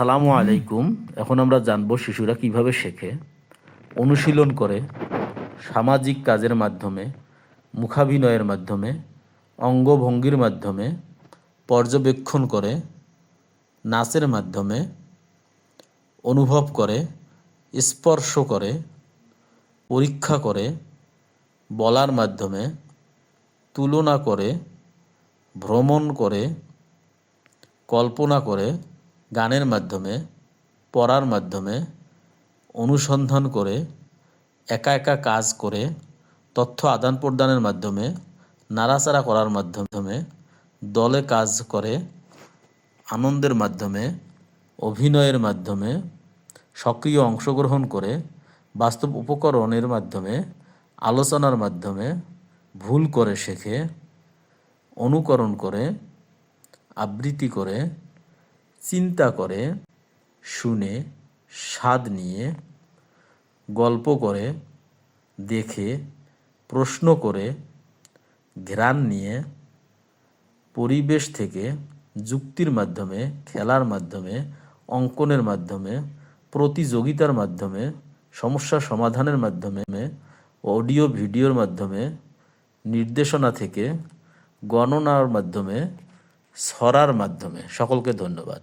সালামু আলাইকুম। এখন আমরা জানব শিশুরা কীভাবে শেখে। অনুশীলন করে সামাজিক কাজের মাধ্যমে মুখাভিনয়ের মাধ্যমে অঙ্গভঙ্গির মাধ্যমে পর্যবেক্ষণ করে নাচের মাধ্যমে অনুভব করে স্পর্শ করে পরীক্ষা করে বলার মাধ্যমে তুলনা করে ভ্রমণ করে কল্পনা করে গানের মাধ্যমে, পড়ার মাধ্যমে অনুসন্ধান করে, একা একা কাজ করে, তথ্য আদান প্রদানের মাধ্যমে, নাড়াচাড়া করার মাধ্যমে, দলে কাজ করে, আনন্দের মাধ্যমে, অভিনয়ের মাধ্যমে, সক্রিয় অংশগ্রহণ করে, বাস্তব উপকরণের মাধ্যমে, আলোচনার মাধ্যমে, ভুল করে শেখে, অনুকরণ করে, আবৃত্তি করে চিন্তা করে, শুনে, স্বাদ নিয়ে, গল্প করে, দেখে, প্রশ্ন করে, ঘ্রাণ নিয়ে, পরিবেশ থেকে, যুক্তির মাধ্যমে, খেলার মাধ্যমে, অঙ্কনের মাধ্যমে, প্রতিযোগিতার মাধ্যমে, সমস্যা সমাধানের মাধ্যমে, অডিও, ভিডিওর মাধ্যমে, নির্দেশনা থেকে, গণনার মাধ্যমে ছড়ার মাধ্যমে। সকলকে ধন্যবাদ।